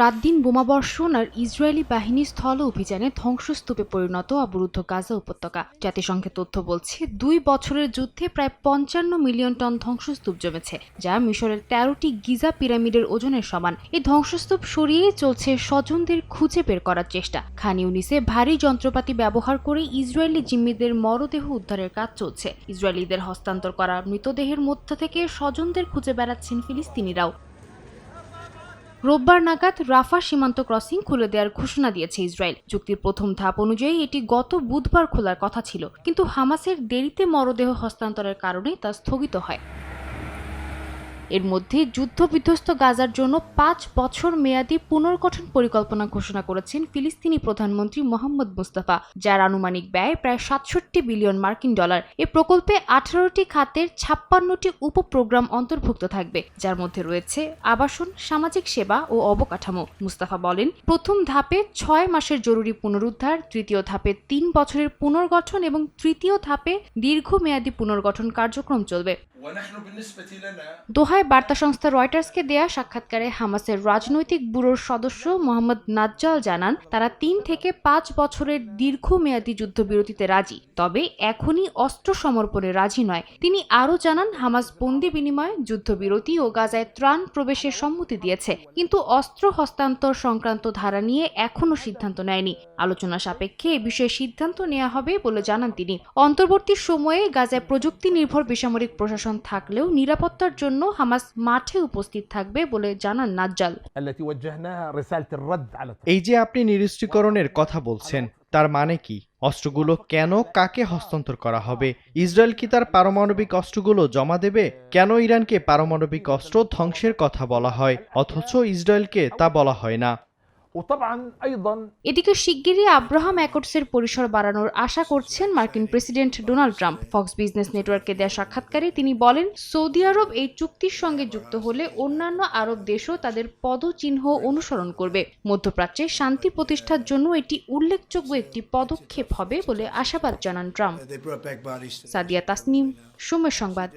রাত দিন বোমাবর্ষণ আর ইসরায়েলি বাহিনী স্থল অভিযানে ধ্বংসস্তূপে পরিণত অবরুদ্ধ গাজা উপত্যকা। জাতিসংঘের তথ্য বলছে, দুই বছরের যুদ্ধে প্রায় পঞ্চান্ন মিলিয়ন টন ধ্বংসস্তূপ জমেছে, যা মিশরের তেরোটি গিজা পিরামিডের ওজনের সমান। এই ধ্বংসস্তূপ সরিয়েই চলছে স্বজনদের খুঁজে বের করার চেষ্টা। খান ইউনিসে ভারী যন্ত্রপাতি ব্যবহার করে ইসরায়েলি জিম্মিদের মরদেহ উদ্ধারের কাজ চলছে। ইসরায়েলিদের হস্তান্তর করা মৃতদেহের মধ্য থেকে স্বজনদের খুঁজে বেড়াচ্ছেন ফিলিস্তিনিরাও। রোববার নাগাদ রাফা সীমান্ত ক্রসিং খুলে দেওয়ার ঘোষণা দিয়েছে ইসরায়েল। চুক্তির প্রথম ধাপ অনুযায়ী এটি গত বুধবার খোলার কথা ছিল। কিন্তু হামাসের দেরিতে মরদেহ হস্তান্তরের কারণে তা স্থগিত হয়। এর মধ্যে যুদ্ধবিধ্বস্ত গাজার জন্য পাঁচ বছর মেয়াদী পুনর্গঠন পরিকল্পনা ঘোষণা করেছেন ফিলিস্তিনি প্রধানমন্ত্রী মোহাম্মদ মুস্তাফা যার আনুমানিক ব্যয় প্রায় সাতষট্টি বিলিয়ন মার্কিন ডলার। এ প্রকল্পে আঠারোটি খাতের ছাপ্পান্নটি উপপ্রোগ্রাম অন্তর্ভুক্ত থাকবে যার মধ্যে রয়েছে আবাসন সামাজিক সেবা ও অবকাঠামো। মুস্তাফা বলেন প্রথম ধাপে ছয় মাসের জরুরি পুনরুদ্ধার তৃতীয় ধাপে তিন বছরের পুনর্গঠন এবং তৃতীয় ধাপে দীর্ঘমেয়াদী পুনর্গঠন কার্যক্রম চলবে। দোহায় আমেরিকায় বার্তা সংস্থা রয়টার্সকে দেয়া সাক্ষাৎকারে হামাসের রাজনৈতিক ব্যুরোর সদস্য মোহাম্মদ নাজ্জাল জানান, তারা তিন থেকে পাঁচ বছরের দীর্ঘমেয়াদী যুদ্ধবিরতিতে রাজি। তবে এখনই অস্ত্র সমর্পণে রাজি নয়। তিনি আরও জানান, হামাস বন্দি বিনিময়ে যুদ্ধবিরতি ও গাজায় ত্রাণ প্রবেশের সম্মতি দিয়েছে। কিন্তু অস্ত্র হস্তান্তর সংক্রান্ত ধারা নিয়ে এখনও সিদ্ধান্ত নেয়নি। আলোচনা সাপেক্ষে এ বিষয়ে সিদ্ধান্ত নেওয়া হবে বলে জানান তিনি। অন্তর্বর্তী সময়ে গাজায় প্রযুক্তি নির্ভর বেসামরিক প্রশাসন থাকলেও নিরাপত্তার জন্য হামাস মাঠে উপস্থিত থাকবে বলে জানান নাজ্জাল। এই যে আপনি নিরস্ত্রীকরণের কথা বলছেন তার মানে কি? অস্ত্রগুলো কেন কাকে হস্তান্তর করা হবে? ইসরায়েল কি তার পারমাণবিক অস্ত্রগুলো জমা দেবে? কেন ইরানকে পারমাণবিক অস্ত্র ধ্বংসের কথা বলা হয় অথচ ইসরায়েলকে তা বলা হয় না? এদিকে শিগগিরই আব্রাহাম অ্যাকর্ডসের পরিসর বাড়ানোর আশা করছেন মার্কিন president Donald Trump. Fox Business নেটওয়ার্কে দেয়া সাক্ষাৎকারে তিনি বলেন সৌদি আরব এই চুক্তির সঙ্গে যুক্ত হলে অন্যান্য আরব দেশও তাদের পদচিহ্ন অনুসরণ করবে। মধ্যপ্রাচ্যে শান্তি প্রতিষ্ঠার জন্য এটি উল্লেখযোগ্য একটি পদক্ষেপ হবে বলে আশাবাদ জানান ট্রাম্প. সাদিয়া তাসনিম সময় সংবাদ।